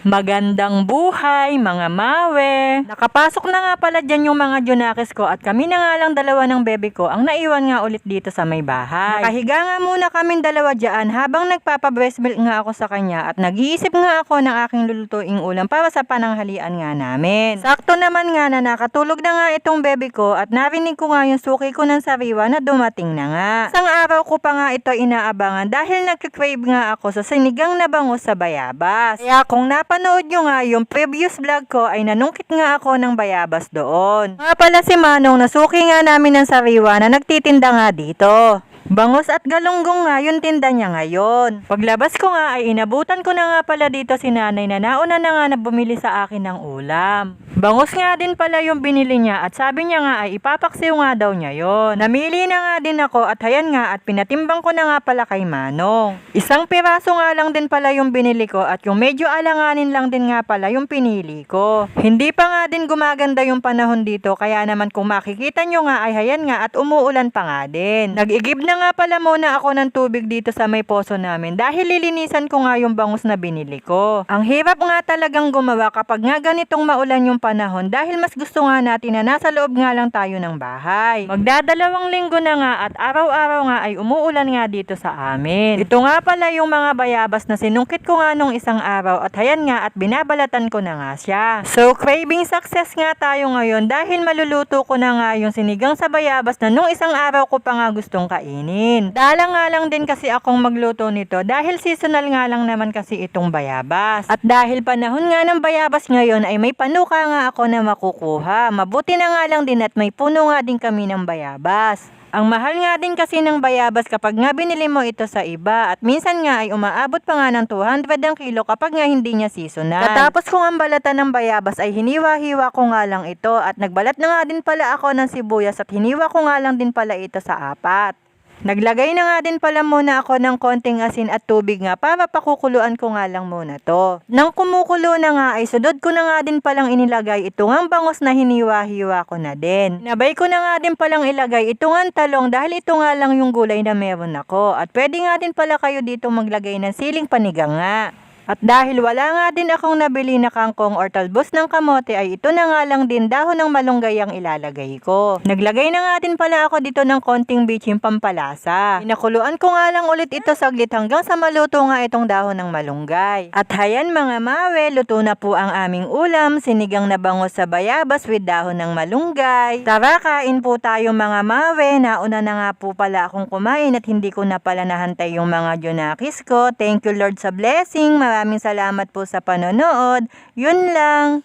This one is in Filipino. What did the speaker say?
Magandang buhay, mga mawe. Nakapasok na nga pala dyan yung mga junakis ko at kami na nga lang dalawa ng bebe ko ang naiwan nga ulit dito sa may bahay. Nakahiga nga muna kaming dalawa dyan habang nagpapa-breast milk nga ako sa kanya at nag-iisip nga ako ng aking lulutuing ulam para sa pananghalian nga namin. Sakto naman nga na nakatulog na nga itong bebe ko at narinig ko nga yung suki ko ng sariwa na dumating na nga. Isang araw ko pa nga ito inaabangan dahil nagkikrave nga ako sa sinigang na bangus sa bayabas. Kaya kung napanood nyo nga yung previous vlog ko ay nanungkit nga ako ng bayabas doon. Nga pala si Manong nasuki nga namin ng sariwa na nagtitinda nga dito. Bangus at galunggong nga yung tinda niya ngayon. Paglabas ko nga ay inabutan ko na nga pala dito si nanay na nauna na nga na bumili sa akin ng ulam. Bangus nga din pala yung binili niya at sabi niya nga ay ipapaksiw nga daw niya yon. Namili na nga din ako at hayan nga at pinatimbang ko na nga pala kay Manong. Isang piraso nga lang din pala yung binili ko at yung medyo alanganin lang din nga pala yung pinili ko. Hindi pa nga din gumaganda yung panahon dito kaya naman kung makikita nyo nga ay hayan nga at umuulan pa nga din. Nag-igib na nga pala muna ako ng tubig dito sa may poso namin dahil lilinisan ko nga yung bangus na binili ko. Ang hirap nga talagang gumawa kapag nga ganitong maulan yung panahon dahil mas gusto nga natin na nasa loob nga lang tayo ng bahay. Magdadalawang linggo na nga at araw-araw nga ay umuulan nga dito sa amin. Ito nga pala yung mga bayabas na sinungkit ko nga nung isang araw at hayan nga at binabalatan ko na nga siya. So craving success nga tayo ngayon dahil maluluto ko na nga yung sinigang sa bayabas na nung isang araw ko pa nga gustong kainin. Dala nga lang din kasi akong magluto nito dahil seasonal nga lang naman kasi itong bayabas. At dahil panahon nga ng bayabas ngayon ay may panuka nga ako na makukuha. Mabuti na nga lang din at may puno nga din kami ng bayabas. Ang mahal nga din kasi ng bayabas kapag nga binili mo ito sa iba at minsan nga ay umaabot pa nga ng 200 ang kilo kapag nga hindi niya seasonal. Katapos kong ang balatan ng bayabas ay hiniwa-hiwa ko nga lang ito at nagbalat na nga din pala ako ng sibuyas at hiniwa ko nga lang din pala ito sa apat. Naglagay na nga din pala muna ako ng konting asin at tubig nga para pakukuluan ko nga lang muna to. Nang kumukulo na nga ay sudod ko na nga din palang inilagay ito nga bangos na hiniwa-hiwa ko na din. Nabay ko na nga din palang ilagay ito nga talong dahil ito nga lang yung gulay na meron ako. At pwede nga din pala kayo dito maglagay ng siling panigang nga. At dahil wala nga din akong nabili na kangkong or talbos ng kamote ay ito na nga lang din dahon ng malunggay ang ilalagay ko. Naglagay na nga din pala ako dito ng konting bitchin pampalasa. Pinakuluan ko nga lang ulit ito saglit hanggang sa maluto nga itong dahon ng malunggay. At hayan mga mawe, luto na po ang aming ulam, sinigang na bangos sa bayabas with dahon ng malunggay. Tara kain po tayo mga mawe, nauna na nga po pala akong kumain at hindi ko na pala nahantay yung mga junakis ko. Thank you Lord sa blessing, maraming salamat po sa panonood. Yun lang.